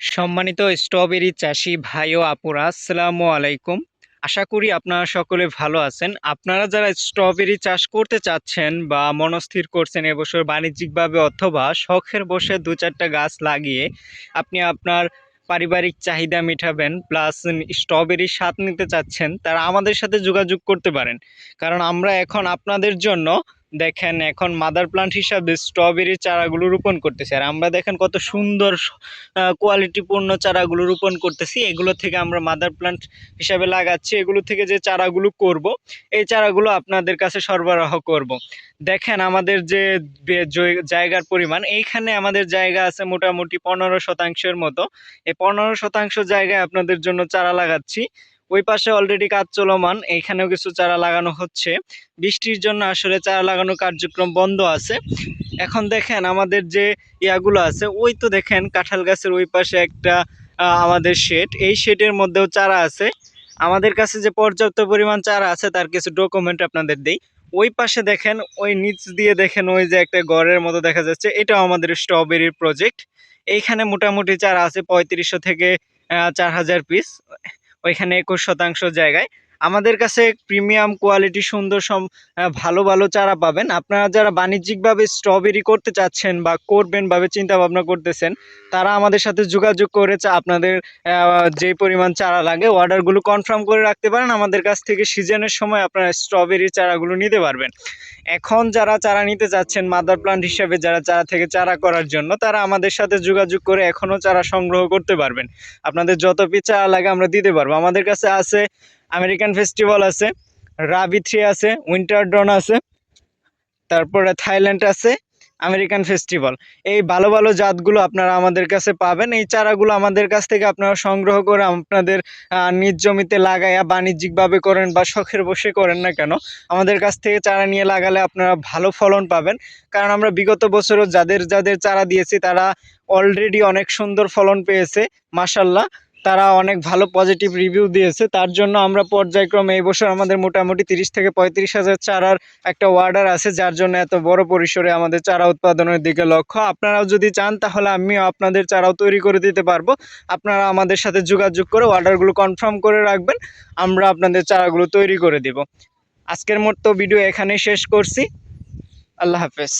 সম্মানিত স্ট্রবেরি চাষি ভাই ও আপুরা, আসসালামু আলাইকুম। আশা করি আপনারা সকলে ভালো আছেন। আপনারা যারা স্ট্রবেরি চাষ করতে চাচ্ছেন বা মনস্থির করছেন এবছর বাণিজ্যিকভাবে অথবা শখের বসে দু চারটা গাছ লাগিয়ে আপনি আপনার পারিবারিক চাহিদা মেটাবেন প্লাস স্ট্রবেরির স্বাদ নিতে চাচ্ছেন, তারা আমাদের সাথে যোগাযোগ করতে পারেন। কারণ আমরা এখন আপনাদের জন্য দেখেন, এখন মাদার প্লান্ট হিসাবে স্ট্রবেরির চারাগুলো রোপণ করতেছি। আর আমরা দেখেন কত সুন্দর কোয়ালিটিপূর্ণ চারাগুলো রোপণ করতেছি। এগুলো থেকে আমরা মাদার প্লান্ট হিসাবে লাগাচ্ছি। এগুলো থেকে যে চারাগুলো করব, এই চারাগুলো আপনাদের কাছে সরবরাহ করব। দেখেন, আমাদের যে জায়গার পরিমাণ, এইখানে আমাদের জায়গা আছে মোটামুটি পনেরো শতাংশের মতো। এই পনেরো শতাংশ জায়গায় আপনাদের জন্য চারা লাগাচ্ছি। ওই পাশে অলরেডি কাজ চলমান এইখানেও কিছু চারা লাগানো হচ্ছে। বৃষ্টির জন্য আসলে চারা লাগানো কার্যক্রম বন্ধ আছে। এখন দেখেন আমাদের যে ইয়াগুলো আছে, ওই তো দেখেন কাঁঠাল গাছের ওই পাশে একটা আমাদের শেড এই শেডের মধ্যেও চারা আছে। আমাদের কাছে যে পর্যাপ্ত পরিমাণ চারা আছে, তার কিছু ডকুমেন্ট আপনাদের দেই। ওই পাশে দেখেন, ওই নিচ দিয়ে দেখেন ওই যে একটা ঘরের মতো দেখা যাচ্ছে। এটাও আমাদের স্ট্রবেরির প্রজেক্ট এইখানে মোটামুটি চারা আছে পঁয়ত্রিশশো থেকে চার হাজার পিস ওইখানে একুশ শতাংশ জায়গায় আমাদের কাছে প্রিমিয়াম কোয়ালিটি সুন্দর সম ভালো ভালো চারা পাবেন। আপনারা যারা বাণিজ্যিকভাবে স্ট্রবেরি করতে চাচ্ছেন বা করবেন ভাবে চিন্তা ভাবনা করতেছেন, তারা আমাদের সাথে যোগাযোগ করে চা- আপনাদের যে পরিমাণ চারা লাগে অর্ডারগুলো কনফার্ম করে রাখতে পারেন। আমাদের কাছ থেকে সিজনের সময় আপনারা স্ট্রবেরি চারাগুলো নিতে পারবেন। এখন যারা চারা নিতে চাচ্ছেন মাদার প্লান্ট হিসাবে যারা চারা থেকে চারা করার জন্য, তারা আমাদের সাথে যোগাযোগ করে এখনও চারা সংগ্রহ করতে পারবেন। আপনাদের যত পিস চারা লাগে আমরা দিতে পারব। আমাদের কাছে আছে আমেরিকান ফেস্টিভ্যাল আছে, রাবি থ্রি আছে উইন্টার ডন আছে, তারপরে থাইল্যান্ড আছে, আমেরিকান ফেস্টিভ্যাল। এই ভালো ভালো জাতগুলো আপনারা আমাদের কাছে পাবেন, এই চারাগুলো আমাদের কাছ থেকে আপনারা সংগ্রহ করে আপনাদের নিজ জমিতে লাগাইয়া বাণিজ্যিকভাবে করেন বা শখের বসে করেন না কেন, আমাদের কাছ থেকে চারা নিয়ে লাগালে আপনারা ভালো ফলন পাবেন। কারণ আমরা বিগত বছরও যাদের যাদের চারা দিয়েছি, তারা অলরেডি অনেক সুন্দর ফলন পেয়েছে মাসাল্লাহ তারা অনেক ভালো পজিটিভ রিভিউ দিয়েছে। তার জন্য আমরা পর্যায়ক্রমে এই বছর আমাদের মোটামুটি তিরিশ থেকে পঁয়ত্রিশ হাজার চারার একটা অর্ডার আছে, যার জন্য এত বড় পরিসরে আমাদের চারা উৎপাদনের দিকে লক্ষ্য। আপনারাও যদি চান, তাহলে আমিও আপনাদের চারাও তৈরি করে দিতে পারব। আপনারা আমাদের সাথে যোগাযোগ করে অর্ডারগুলো কনফার্ম করে রাখবেন। আমরা আপনাদের চারাগুলো তৈরি করে দিব। আজকের মতো ভিডিও এখানেই শেষ করছি। আল্লাহ হাফেজ।